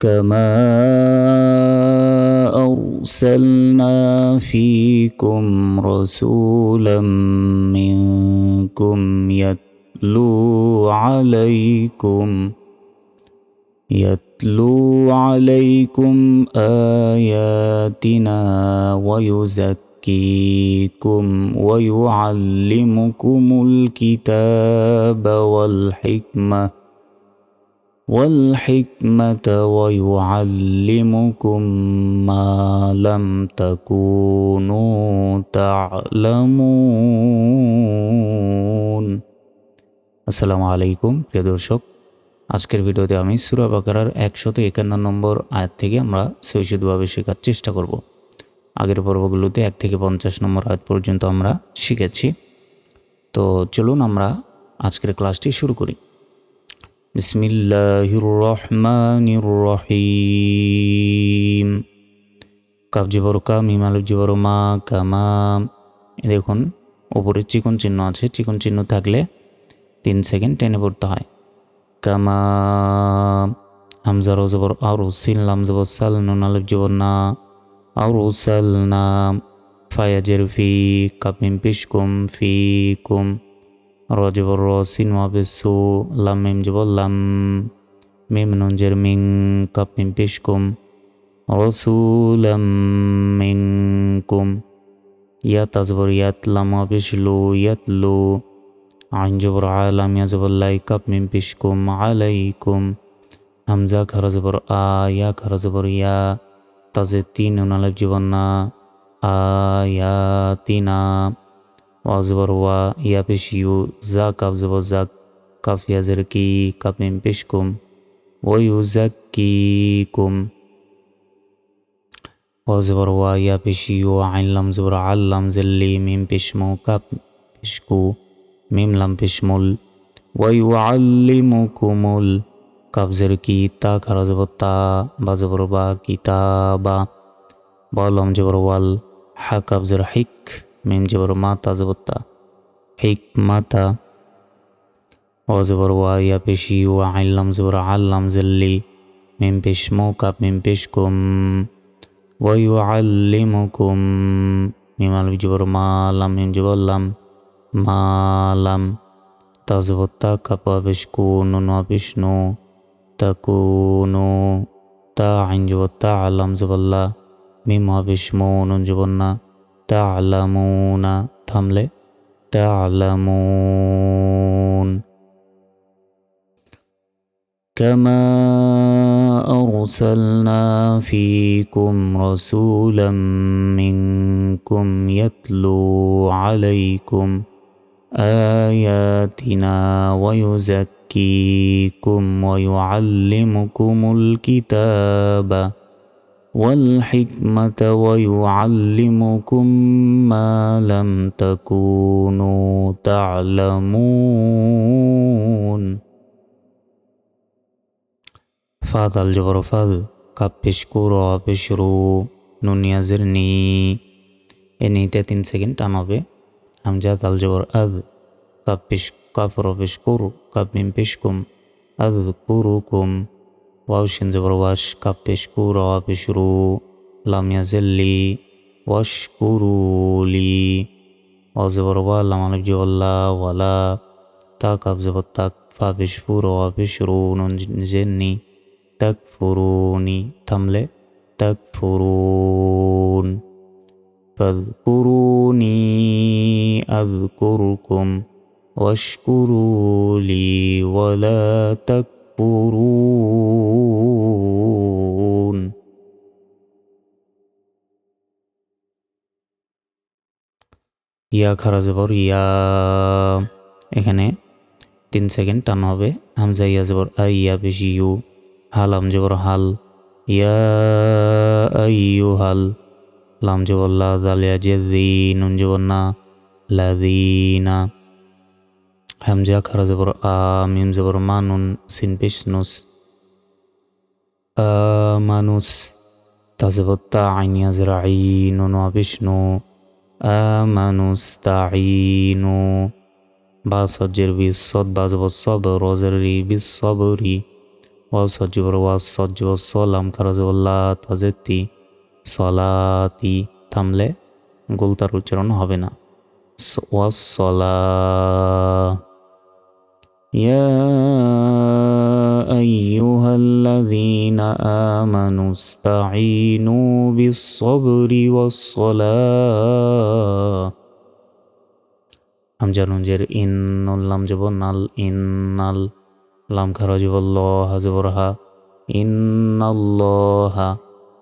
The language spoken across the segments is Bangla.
كما أرسلنا فيكم رسولا منكم يتلو عليكم يتلو عليكم آياتنا ويزكيكم ويعلمكم الكتاب والحكمة والحكمة ويعلمكم ما لم تكونوا تعلمون আসসালামু আলাইকুম প্রিয় দর্শক আজকের ভিডিওতে আমি সুরা বাকারার একশত একান্ন নম্বর আয়াত থেকে আমরা সৈশুদ্ধভাবে শেখার চেষ্টা করব আগের পর্বগুলোতে এক থেকে পঞ্চাশ নম্বর আয়াত পর্যন্ত আমরা শিখেছি তো চলুন আমরা আজকের ক্লাসটি শুরু করি বিসমিল্লাহির রহমানির রহিম কাব জবর কা মিম আলু জবর মা, কামা। দেখুন, ওপরে চিকন চিহ্ন আছে, চিকন চিহ্ন থাকলে তিন সেকেন্ড টেনে পড়তে হয়। কামা হামজার জবর আর সিল লাম জবর সাল, নুন আলু জবর না আর সাল না। ফায়াজের ফি কাপিম পিসকুম ফি কুম। রজবর রসিন ওয়াবেসু লাম মিম জবর লাম, মিম নুন মিং, কাপ মিম পেশকুম রসুলাম মিনকুম ইয়াত আজবর, ইয়াত লাম ওয়াবেশলু ইয়াতলু আইন জবর আলাম ইয়াজবর লাই, কাপ মিম পেশকুম আলাইকুম হামজা খারা জবর আ, ইয়া খারা ইয়া, তাজে তিন উনালেব জীবন না আয়াতিনা ওয়াজবর ওয়া ইয়া পেশ ইউ জা কাপ জবর জাক কাফ ইয়াজের কি কাপ মিম পেশ কুম ও ইউ জাক কি কুম ওয়াজবর ওয়া ইয়া পেশ ইউ আইন লাম জবর আল্লাম জেল্লি মিম পেশমো কাপ পেশকু মিম লাম পেশমুল ওয়া ইউ আল্লিমুকুমুল কাবজের কি তা খারা জবর তা বা জবর বা কিতাবা বা লম জবর ওয়াল হা কাবজের হিক মিম জবর মাতা জবত্তা হিক মাতা ও জবর ওয়া ইয়া পেশি ও আইলাম জবর আল্লাম জল্লি মিম পেশ মো কাপ মিম পেশ কুম ওয়ু আল্লিমুকুম মিম আল জবর মালাম মিম জবর লাম মালাম তা জবত্তা কাপা পেশ কুনু নো পেশ নো তাকুনু তা আইন জবত্তা আল্লাম জবল্লা মিম পেশ মো জবন্না تعلمون থামলে تعلمون كما أرسلنا فيكم رسولا منكم يتلو عليكم آياتنا ويزكيكم ويعلمكم الكتاب والحكمة ويعلمكم ما لم تكونوا تعلمون ফাদ আল জবর ফাদ কাপ পেশকুর অ পেশরু নুনিয়াজের নি এ নিতে তিন সেকেন্ড টান হবে হামজাদ আল জবর আদ কাপ পেশ কাপর পেশকুর কাপ মিম পেশকুম আদ কুরুকুম واو شين زبر واش كاب بشكورا بشرو لام يزلي واشكروا لي واو زبر وا لام الف جو الله ولا تا كاب زبر تاك فا بشفورا بشرو نون جني تكفروني تملي تكفرون فاذكروني أذكركم واشكروا لي ولا تكفرون يكفرون ইয়া খারা জবর ইয়া এখানে তিন সেকেন্ড টান হবে হামজা ইয়া জবর আই ইয়া বেশি ইউ হাল আম জবর হাল ইয়া ইউ হাল লাম জবর লা জালিয়া জে নুন জবর না লাদিনা মানুন সিন পেশ নুস মানুস তাজবর তা আইনিয়া জরা আইনু নো বিষ্ণু আমানুস তাইনু বা সজ্জের বি সদ বা জবর সব রজের রি বি সবরি ওয়াও সজ্জবর ওয়াস সজ্জবর সলাম খারাজবল্লা তাজেতি সলাতি থামলে গোলতার উচ্চারণ হবে না ওয়াস সলা يا أيها الذين آمنوا استعينوا بالصبر والصلاة হামজা নুনজের ইন নুন লাম জব নাল ইন নাল লাম খারা জব ল হা জবর হা ইন্নাল্লাহা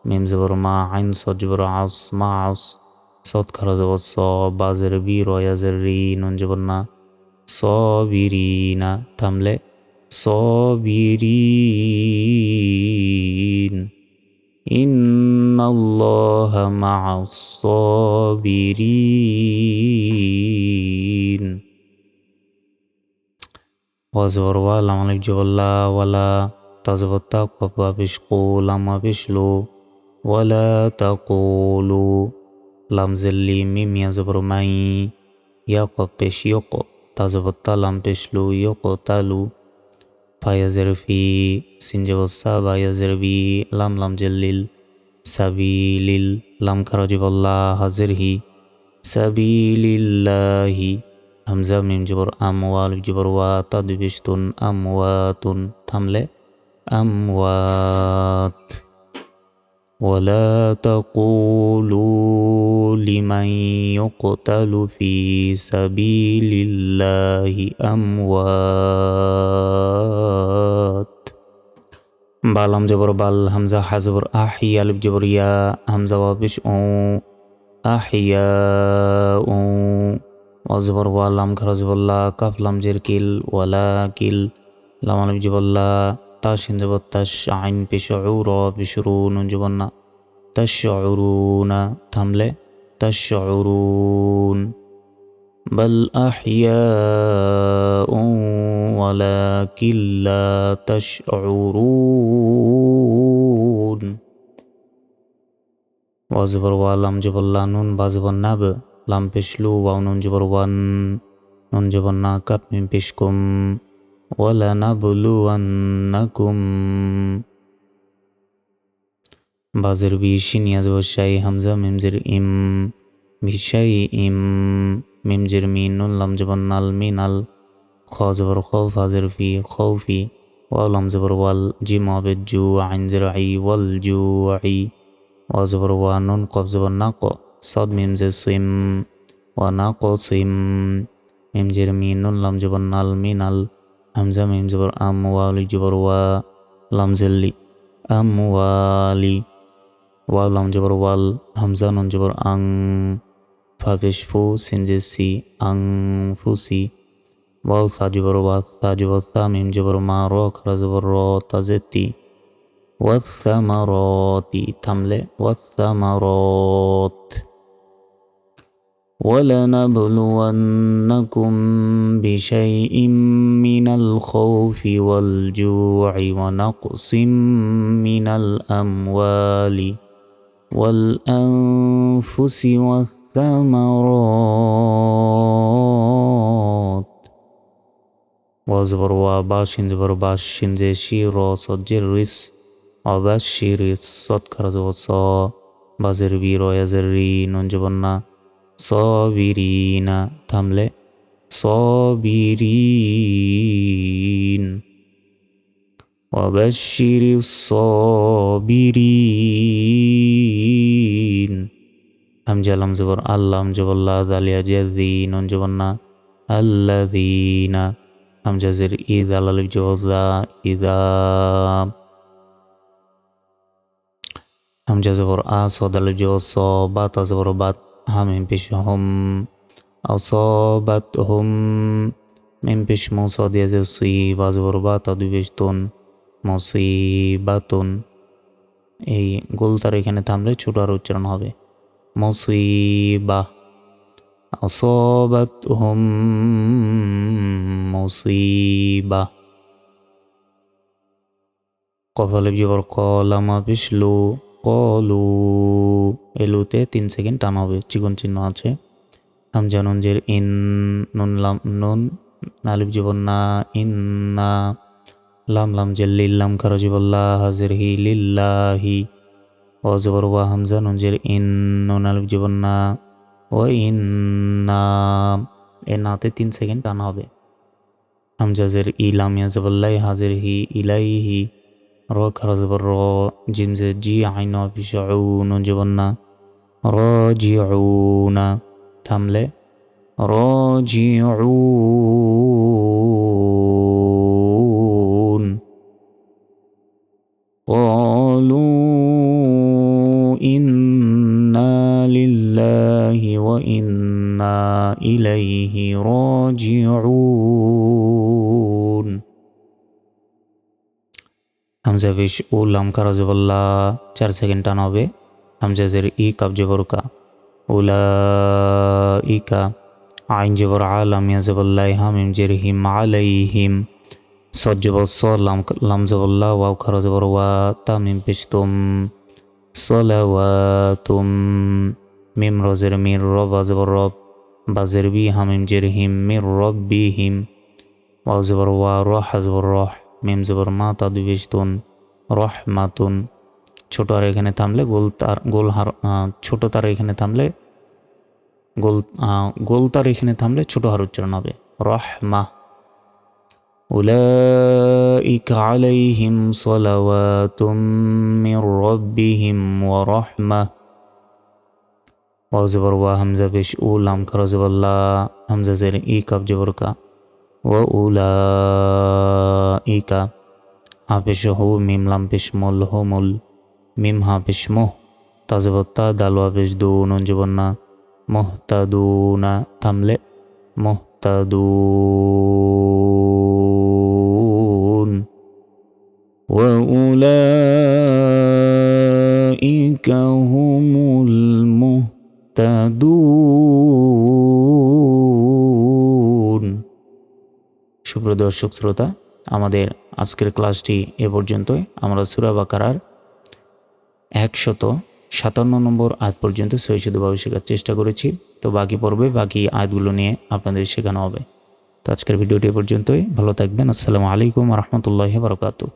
মিম জবর মা আইন সদ জবর আউস মা আউস সদ খারা জবর স বাজের বি রয়াজের রি নুন জবর না সবিরিনা, থামলে সবিরিন। ইন্নাল্লাহা মা'আস সাবিরিন। ওয়াজর ওয়া লাম আলিফ জবল্লা ওয়ালা তাজবত্তা কফা বিশকু লামা বিশলু ওয়ালা তাকুলু। লাম জেল্লি মিম ইয়া জবর মাই ইয়া কফ পেশ ইয়ক তাজবত্তা লাম পেশলু ইয়ক তালু ফায়াজের ফি, সিনজবসা, বায়াজের বি লাম লাম জেল্লিল, সাবিলিল লাম খারাজিবল্লা হাজের হি, সাবিলিল্লাহি, হামজা, মিম, জবর, আমওয়াল, জবর, ওয়া তাদবিশতুন আমওয়াতুন, থামলে, আমওয়াত। ولا تقولوا لمن يقتل في سبيل الله أموات বালাম জবর বাল হামজা হাজবর আহি আলিফ জবর ইয়া হামজা ওয়াবিশ ও আহিয়া ও অজবর ওয়া লাম খারাজ বল্লা কাফ লাম জের কিল ওয়ালা কিল লাম আলিফ জবল্লা عطاشين دبا تشعين بشعورا بشرون جبنا تشعرون تملي تشعرون بل أحياء ولكن لا تشعرون وازبر ولم جبر لا نون بازبر ناب لم بشلو ونون جبر ون نون جبر ناكب من بشكم ولنبلونكم বাজের বিশি নিয়াজ ওশাই হামজা, মিমজির ইম ভিশাই ইম, মিমজির মিন উল্লাম জবর নাল মিন আল খ জবর খ, ফাজের ফি, খ ফি ওয়ালাম জবর ওয়াল জি মাবেদ জু আইন জের I, wall zoo I O জবর ওয়া নুন কব জবর না ক, সদ মিমজের সুইম ওয়া না ক সুইম, মিমজির মিন উল্লাম জবর নাল মিন আল ক সদ মিমজের সুইম ওয়া না ক সুইম মিমজের মিন নুন লাম জবর নাল মিনাল হামজা মিম জবর আম ওয়ালি জবর ওয়া লাম জেল্লি আম ওয়ালি ওয়াও লাম জবর ওয়াল হামজা নুন জবর আং ফাফেশ ফু সিনজে সি আং ফুসি ওয়াল সা জবর ওয়া সা জবর সা মিম জবর মা র খরা জবর র তাজেতি والثمرات تملئ والثمرات ولنبلونكم بشيء من الخوف والجوع ونقص من الأموال والأنفس والثمرات. وزبر وباشن زبر باشن زي شير صجر رس وباشر صدكر زوصا بازر بيرو يزري ننجبنا صابرين থামলে صابرين وبشر الصابرين হামজা লাম জবর আল্লাম জবল্লা দালিয়া জাদি নুন জবন্না আল্লাযীনা হামজা জের ইদ আলালিফ জবজা ইদা হামজা জবর আ সদালিফ জবর স বাত জবর বাত হামিম পেশ হম أصابتهم من পেশ মৌসা দিয়ে যে সুই বাজবর বা তাদু বেশ তুন মসিবাতুন এই গোলতার এখানে থামলে ছোট আর উচ্চারণ হবে মসিবা أصابتهم مصيبة কফালে জবর কলামা পিছলু কলু। এলুতে তিন সেকেন্ড টানা হবে, চিকন চিহ্ন আছে। হামজা নুনজের ইন, নুন লাম, নুন নালিফ জীবন না ইন্না লাম লাম জেল্লি লাম খারজিবুল্লাহ হাজির হি লিল্লাহি ও জবর ওয়া হামজা নুনজের ইন, নুন আলিফ জীবন্না ও ইন না। এ নাতে তিন সেকেন্ড টানা হবে। হামজাজের ই লাম ইয়াজবুল্লাহ হাজির হি ইলাইহি رو كرز برا جيم جي عينا بشعون جبنا راجعون تملي راجعون. قالوا إنا لله وإنا إليه راجعون. হামজা বিশ ও লাম কারাজবাল্লা চার সেকেন্ড টান হবে। হামজাজের ই কাবজবরকা উলা ইকা আইন জবর আলাম ইয়াজবল্লাহ হামিম জের হিম আলাইহিম সদ জবর স লাম লাম জবল্লাহ ওয়াও খারা জবর ওয়া তামিম পেশতুম সলাওয়াতুম মিম রজের মির রব আজবর রব। বাজের বি হামিম জের হিম মির রব বি হিম। ওয়াও জবর ওয়া রহ আজবর রহ। মিম জবর মা তাদু পেশতুন রহ মাতুন ছোট আর এখানে থামলে গোল তার গোল হার আহ, ছোট তার এখানে থামলে গোল আহ, গোল তার এখানে থামলে ছোট হার উচ্চারণ হবে রহমা أولئك عليهم صلوات من ربهم ورحمة واو زبر وا همزة بش أولام كرا زبر لا همزة زر إي كاب جبر كا وأولئك হাফেশ হু মিম লাম পেশ মল হো মল মিম হাফেশ মোহ তাজবত্তা দাল হাফেশ দু নুন জীবন্না মোহতাদুনা থামলে মোহতাদুন وأولئك هم المهتدون সুপ্রিয় দর্শক শ্রোতা আমাদের আজকের ক্লাসটি এ পর্যন্তই। আমরা সুরা বাকারার একশত সাতান্ন নম্বর আয়াত পর্যন্ত সহিষ্ণুভাবে শেখার চেষ্টা করেছি। তো বাকি পর্বে বাকি আয়াতগুলো নিয়ে আপনাদের শেখানো হবে। তো আজকের ভিডিওটি পর্যন্তই। ভালো থাকবেন। আসসালামু আলাইকুম রহমতুল্লাহ বারকাতু